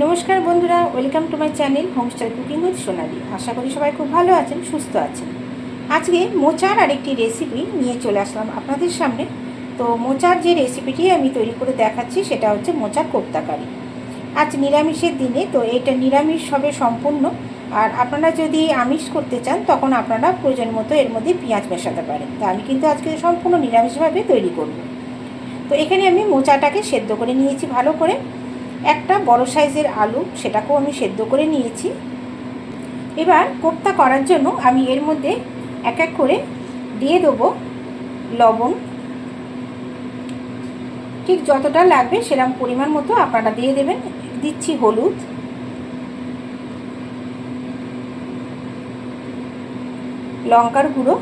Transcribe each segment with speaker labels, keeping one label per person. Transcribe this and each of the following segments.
Speaker 1: নমস্কার বন্ধুরা, welcome to my channel homestar cooking with Sonali. আশা করি সবাই খুব ভালো আছেন, সুস্থ আছেন। আজকে মোচার আরেকটি রেসিপি নিয়ে চলে আসলাম আপনাদের সামনে। তো মোচার যে রেসিপিটি আমি তৈরি করে দেখাচ্ছি, সেটা হচ্ছে মোচার কোপ্তাকারি আজ নিরামিষের দিনে, তো এটা নিরামিষ হবে সম্পূর্ণ। আর আপনারা যদি আমিষ করতে চান, তখন আপনারা প্রয়োজন মতো এর মধ্যে পেঁয়াজ মেশাতে পারেন। তা আমি কিন্তু আজকে সম্পূর্ণ নিরামিষভাবে তৈরি করব। তো এখানে আমি মোচাটাকে সেদ্ধ করে নিয়েছি ভালো করে। একটা বড় সাইজের আলু সেটাকেও আমি সেদ্ধ করে নিয়েছি। এবার কোপ্তা করার জন্য আমি এর মধ্যে এক এক করে দিয়ে দেবো লবণ। ঠিক যতটা লাগবে সেরকম পরিমাণ মতো আপনারা দিয়ে দেবেন। দিচ্ছি হলুদ। লঙ্কার গুঁড়ো।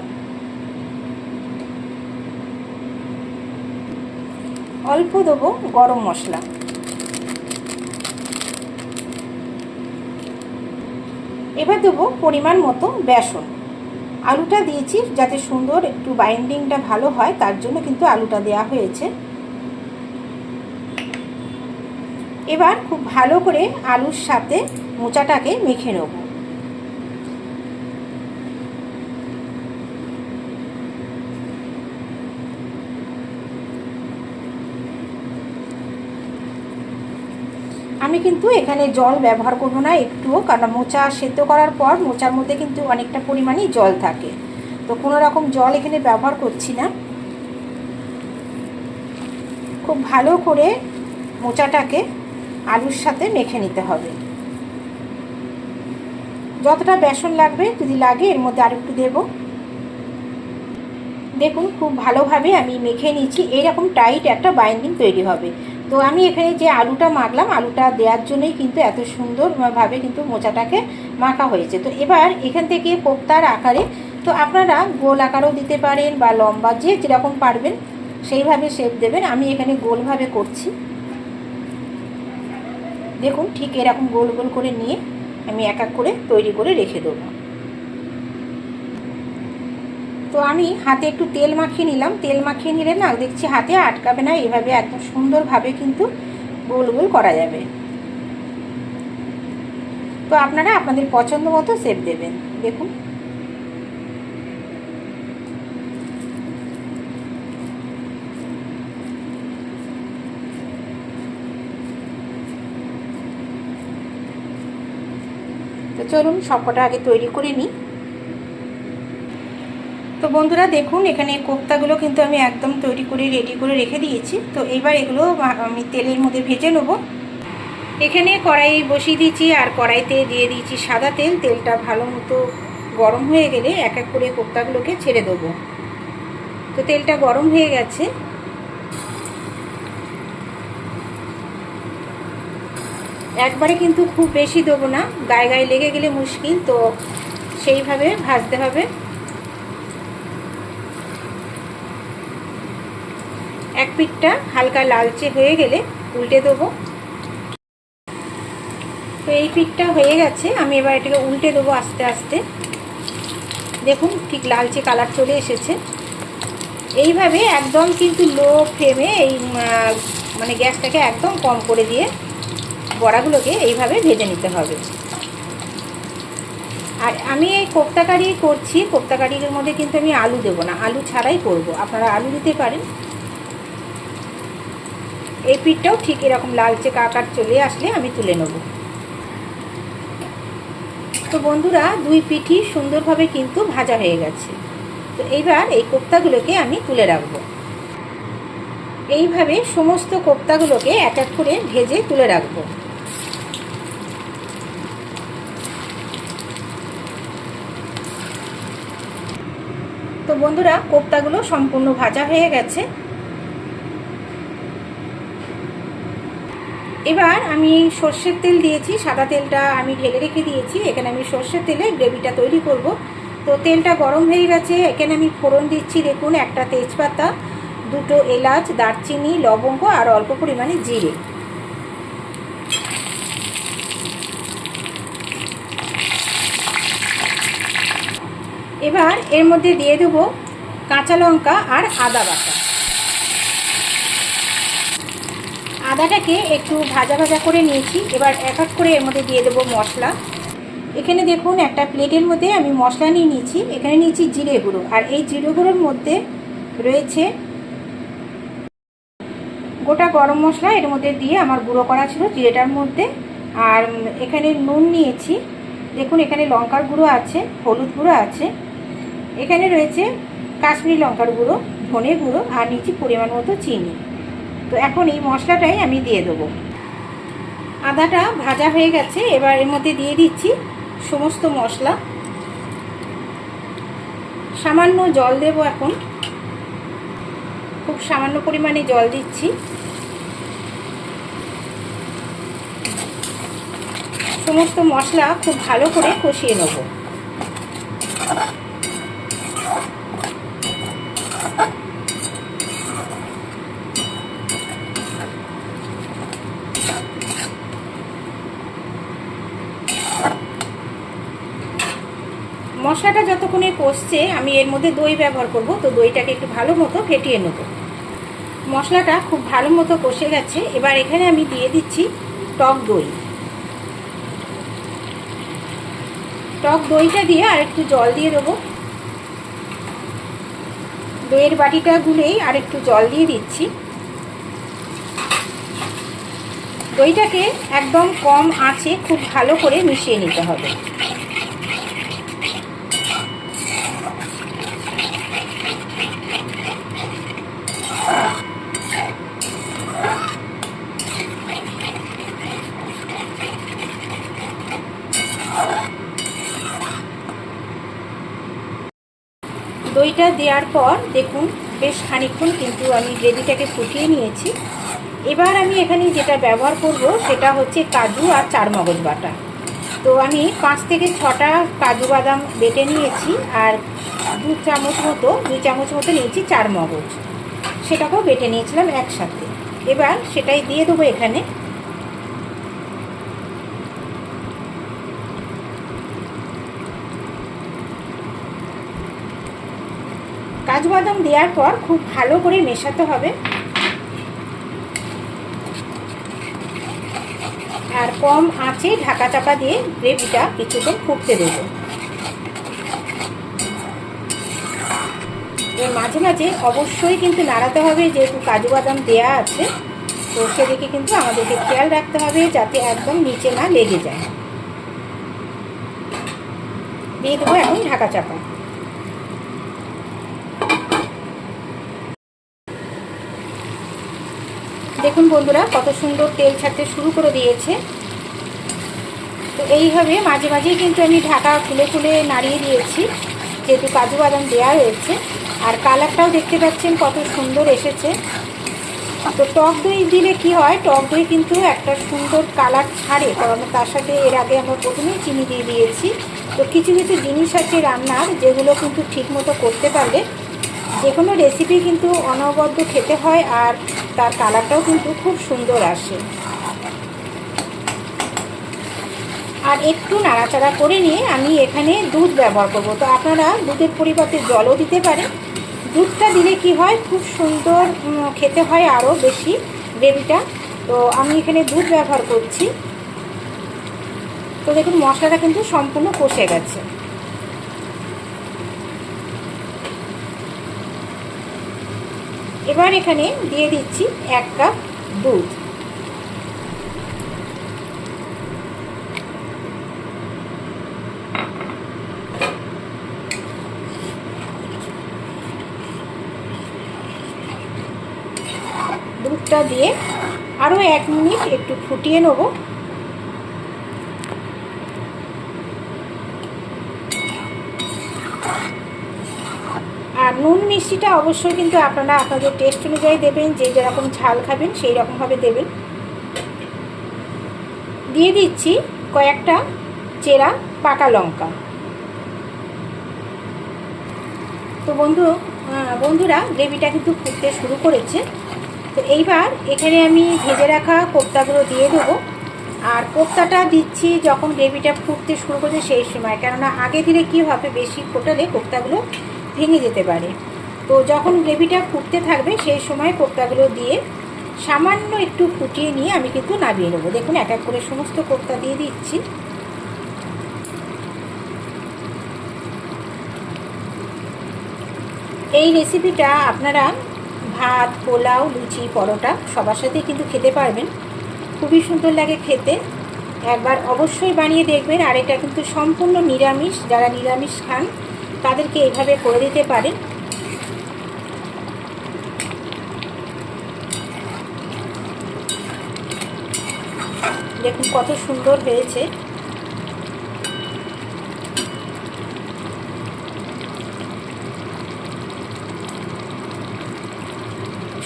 Speaker 1: অল্প দেবো গরম মশলা। এবার দেবো পরিমাণ মতো বেসন। আলুটা দিয়েছি যাতে সুন্দর একটু বাইন্ডিংটা ভালো হয়, তার জন্য কিন্তু আলুটা দেয়া হয়েছে। এবার খুব ভালো করে আলুর সাথে মোচাটাকে মেখে নেব। আমি কিন্তু এখানে জল ব্যবহার করব না, একটুও, কারণ মোচা সেদ্ধ করার পর মোচার মধ্যে কিন্তু অনেকটা পরিমাণেই জল থাকে। তো কোনো রকম জল এখানে ব্যবহার করছি না। খুব ভালো করে মোচাটাকে আলুর সাথে মেখে নিতে হবে। যতটা বেসন লাগবে, যদি লাগে, এর মধ্যে আর একটু দেবো। দেখুন, খুব ভালোভাবে আমি মেখে নিচ্ছি এইরকম টাইট একটা বাইন্ডিং তৈরি হবে। তো আমি এখানে যে আলুটা মাখলাম, আলুটা দেওয়ার জন্যই কিন্তু এত সুন্দরভাবে কিন্তু মোচাটাকে মাখা হয়েছে। তো এবার এখান থেকে কোপ্তার আকারে, তো আপনারা গোল আকারও দিতে পারেন বা লম্বা যে যেরকম পারবেন সেইভাবে শেপ দেবেন। আমি এখানে গোলভাবে করছি। দেখুন ঠিক এরকম গোল গোল করে নিয়ে আমি এক এক করে তৈরি করে রেখে দেবো। তো আমি হাতে একটু তেল মাখিয়ে নিলাম। তেল মাখিয়ে নিলে না দেখছি হাতে আটকাবে না। এভাবে একদম সুন্দরভাবে কিন্তু গোল গোল করা যাবে। তো আপনারা আপনাদের পছন্দ মতো শেপ দেবেন। দেখুন। তো চলুন সবকটা আগে তৈরি করে নিই। তো বন্ধুরা দেখুন, এখানে কোপ্তাগুলো কিন্তু আমি একদম তৈরি করে রেডি করে রেখে দিয়েছি। তো এবার এগুলো আমি তেলের মধ্যে ভেজে নেব। এখানে কড়াই বসিয়ে দিয়েছি, আর কড়াইতে দিয়ে দিয়েছি সাদা তেল। তেলটা ভালো মতো গরম হয়ে গেলে এক এক করে কোপ্তাগুলোকে ছেড়ে দেবো। তো তেলটা গরম হয়ে গেছে। একবারে কিন্তু খুব বেশি দেবো না। গায়ে গায়ে লেগে গেলে মুশকিল। তো সেইভাবে ভাজতে হবে। এক পিঠটা হালকা লালচে হয়ে গেলে উল্টে দেবো। তো এই পিঠটা হয়ে গেছে, আমি এবার এটাকে উল্টে দেবো আস্তে আস্তে। দেখুন ঠিক লালচে কালার চলে এসেছে। এইভাবে একদম কিন্তু লো ফ্লেমে এই মানে গ্যাসটাকে একদম কম করে দিয়ে বড়াগুলোকে এইভাবে ভেজে নিতে হবে। আর আমি এই কোপ্তাকারি করছি, কোপ্তাকারির মধ্যে কিন্তু আমি আলু দেবো না, আলু ছাড়াই করব। আপনারা আলু দিতে পারেন। এই পিঠটাও ঠিক এরকম লালচে কাকার চলে আসলে আমি তুলে নেব। তো বন্ধুরা, দুই পিঠই সুন্দরভাবে কিন্তু ভাজা হয়ে গেছে। তো এইবার এই কোপ্তাগুলোকে আমি তুলে রাখব। এইভাবে সমস্ত কোপ্তাগুলোকে এক এক করে ভেজে তুলে রাখব। তো বন্ধুরা, কোপ্তাগুলো সম্পূর্ণ ভাজা হয়ে গেছে। এবার আমি সর্ষের তেল দিয়েছি, সাদা তেলটা আমি ঢেলে রেখে দিয়েছি। এখানে আমি সর্ষের তেলে গ্রেভিটা তৈরি করব। তো তেলটা গরম হয়ে গেছে। এখানে আমি ফোড়ন দিচ্ছি, দেখুন, একটা তেজপাতা, দুটো এলাচ, দারচিনি, লবঙ্গ আর অল্প পরিমাণে জিরে। এবার এর মধ্যে দিয়ে দেবো কাঁচা লঙ্কা আর আদা বাটা। আদাটাকে একটু ভাজা ভাজা করে নিয়েছি। এবার এক এক করে এর মধ্যে দিয়ে দেবো মশলা। এখানে দেখুন, একটা প্লেটের মধ্যে আমি মশলা নিয়ে নিয়েছি। এখানে নিয়েছি জিরে গুঁড়ো। আর এই জিরে গুঁড়োর মধ্যে রয়েছে গোটা গরম মশলা। এর মধ্যে দিয়ে আমার গুঁড়ো করা ছিল জিরেটার মধ্যে। আর এখানে নুন নিয়েছি। দেখুন, এখানে লঙ্কার গুঁড়ো আছে, হলুদ গুঁড়ো আছে। এখানে রয়েছে কাশ্মীরি লঙ্কার গুঁড়ো, ধনে গুঁড়ো, আর নিচে পরিমাণ মতো চিনি। তো এখন এই মশলাটাই আমি দিয়ে দেবো। আদাটা ভাজা হয়ে গেছে, এবার এর মধ্যে দিয়ে দিচ্ছি সমস্ত মশলা। সামান্য জল দেব এখন। খুব সামান্য পরিমাণে জল দিচ্ছি। সমস্ত মশলা খুব ভালো করে কষিয়ে নেব। মশলাটা যতক্ষণে কষছে, আমি এর মধ্যে দই ব্যবহার করব। তো দইটাকে একটু ভালো মতো ফেটিয়ে নেব। মশলাটা খুব ভালো মতো কষে গেছে। এবার এখানে আমি দিয়ে দিচ্ছি টক দই। টক দইটা দিয়ে আর একটু জল দিয়ে দেবো। দইয়ের বাটিটা গুলেই আর একটু জল দিয়ে দিচ্ছি। দইটাকে একদম কম আঁচে খুব ভালো করে মিশিয়ে নিতে হবে। দইটা দেওয়ার পর দেখুন বেশ খানিকক্ষণ কিন্তু আমি গ্রেভিটাকে ফুটিয়ে নিয়েছি। এবার আমি এখানে যেটা ব্যবহার করব সেটা হচ্ছে কাজু আর চারমগজ বাটা। তো আমি পাঁচ থেকে ছটা কাজু বাদাম বেটে নিয়েছি আর দু চামচ মতো দুই চামচ মতো নিয়েছি চার মগজ সেটাকেও বেটে নিয়েছিলাম একসাথে। এবার সেটাই দিয়ে দেবো এখানে কাজু বাদাম দেওয়ার পর খুব ভালো করে মেশাতে হবে। আর কম আঁচে ঢাকা চাপা দিয়ে গ্রেভিটা কিছুক্ষণ ফুটতে দেবো। মাঝে মাঝে অবশ্যই কিন্তু নাড়াতে হবে, যেহেতু কাজু বাদাম দেওয়া আছে, তো সেদিকে কিন্তু আমাদেরকে খেয়াল রাখতে হবে যাতে একদম নিচে না লেগে যায়। দিয়ে দেবো এখন ঢাকা চাপা। দেখুন বন্ধুরা, কত সুন্দর তেল ছাড়তে শুরু করে দিয়েছে। তো এইভাবে মাঝে মাঝেই কিন্তু আমি ঢাকা খুলে খুলে নাড়িয়ে দিয়েছি, যেহেতু কাজু বাদাম দেওয়া রয়েছে আর কালারটাও দেখতে পাচ্ছেন কত সুন্দর এসেছে। তো টক দই দিলে কি হয়, টক দই কিন্তু একটা সুন্দর কালার ছাড়ে। কারণ তার সাথে এর আগে আমরা প্রথমেই চিনি দিয়ে দিয়েছি। তো কিছু কিছু জিনিস আছে রান্নার, যেগুলো কিন্তু ঠিকমতো করতে পারলে যে কোনো রেসিপি কিন্তু অনবদ্য খেতে হয়। আর তার কালারটাও কিন্তু খুব সুন্দর আসে। আর একটু নাড়াচাড়া করে নিয়ে আমি এখানে দুধ ব্যবহার করব। তো আপনারা দুধের পরিবর্তে জলও দিতে পারেন। দুধটা দিলে কি হয়, খুব সুন্দর খেতে হয় আরও বেশি গ্রেভিটা। তো আমি এখানে দুধ ব্যবহার করছি। তো দেখুন, মশলাটা কিন্তু সম্পূর্ণ কষে গেছে। এবার এখানে দিয়ে দিচ্ছি এক কাপ দুধ। দুধটা দিয়ে আরও এক মিনিট একটু ফুটিয়ে নেব। নুন মিষ্টিটা অবশ্যই কিন্তু আপনারা আপনাদের টেস্ট অনুযায়ী দেবেন, যে যেরকম ঝাল খাবেন সেই রকমভাবে দেবেন। দিয়ে দিচ্ছি কয়েকটা চেরা পাকা লঙ্কা। তো বন্ধু বন্ধুরা, গ্রেভিটা কিন্তু ফুটতে শুরু করেছে। তো এইবার এখানে আমি ভেজে রাখা কোপ্তাগুলো দিয়ে দেবো। আর কোপ্তাটা দিচ্ছি যখন গ্রেভিটা ফুটতে শুরু করছে সেই সময়, কেননা আগে দিলে কী হবে, বেশি ফোটালে কোপ্তাগুলো ভেঙে যেতে পারে। তো যখন গ্রেভিটা ফুটতে থাকবে, সেই সময় কোপ্তাগুলো দিয়ে সামান্য একটু ফুটিয়ে নিয়ে আমি কিন্তু নামিয়ে নেব। দেখুন, এক এক করে সমস্ত কোপ্তা দিয়ে দিচ্ছি। এই রেসিপিটা আপনারা ভাত, পোলাও, লুচি, পরোটা সবার সাথেই কিন্তু খেতে পারবেন। খুবই সুন্দর লাগে খেতে। একবার অবশ্যই বানিয়ে দেখবেন। আর এটা কিন্তু সম্পূর্ণ নিরামিষ। যারা নিরামিষ খান তাদেরকে এইভাবে করে দিতে পারেন দেখুন কত সুন্দর হয়েছে।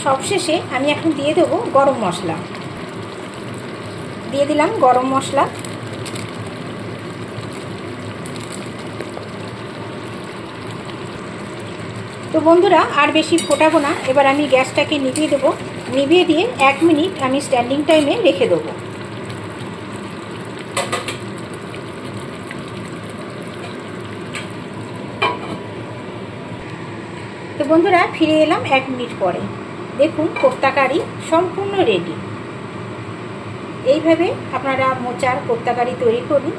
Speaker 1: সবশেষে আমি এখন দিয়ে দেবো গরম মশলা। দিয়ে দিলাম গরম মশলা। তো বন্ধুরা, আর বেশি ফোটাবো না। এবার আমি গ্যাসটাকে নিভিয়ে দেবো। নিভিয়ে দিয়ে এক মিনিট আমি স্ট্যান্ডিং টাইমে রেখে দেবো। তো বন্ধুরা, ফিরে এলাম এক মিনিট পরে। দেখুন কোপ্তা কারি সম্পূর্ণ রেডি এইভাবে আপনারা মোচার কোপ্তা কারি তৈরি করুন।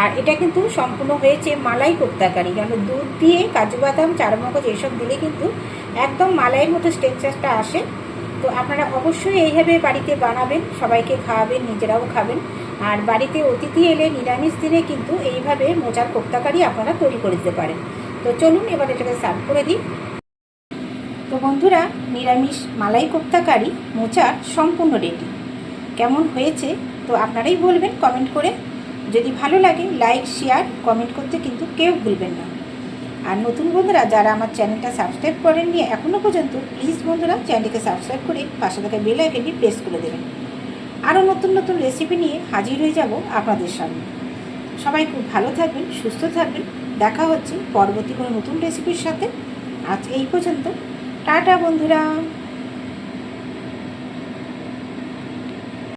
Speaker 1: আর এটা কিন্তু সম্পূর্ণ হয়েছে মালাই কোপ্তা কারি কেন দুধ দিয়ে কাজু বাদাম, চারমগজ এসব দিলে কিন্তু একদম মালাইয়ের মতো স্ট্রেকচারটা আসে। তো আপনারা অবশ্যই এইভাবে বাড়িতে বানাবেন, সবাইকে খাওয়াবেন, নিজেরাও খাবেন। আর বাড়িতে অতিথি এলে নিরামিষ দিনে কিন্তু এইভাবে মোচার কোপ্তা কারি আপনারা তৈরি করে দিতে পারেন। তো চলুন এবার এটাকে সার্ভ করে দিই। তো বন্ধুরা, নিরামিষ মালাই কোপ্তা কারি মোচার সম্পূর্ণ রেডি। কেমন হয়েছে? তো আপনারাই বলবেন কমেন্ট করে। যদি ভালো লাগে লাইক শেয়ার কমেন্ট করতে কিন্তু কেউ ভুলবেন না। আর নতুন বন্ধুরা, যারা আমার চ্যানেলটা সাবস্ক্রাইব করেননি এখনও পর্যন্ত প্লিজ বন্ধুরা চ্যানেলটিকে সাবস্ক্রাইব করে পাশে থাকা বেল আইকনটি প্রেস করে দেবেন। আরও নতুন নতুন রেসিপি নিয়ে হাজির হয়ে যাব আপনাদের সামনে। সবাই খুব ভালো থাকবেন, সুস্থ থাকবেন। দেখা হচ্ছে পরবর্তী কোনো নতুন রেসিপির সাথে। আজ এই পর্যন্ত। টাটা বন্ধুরা।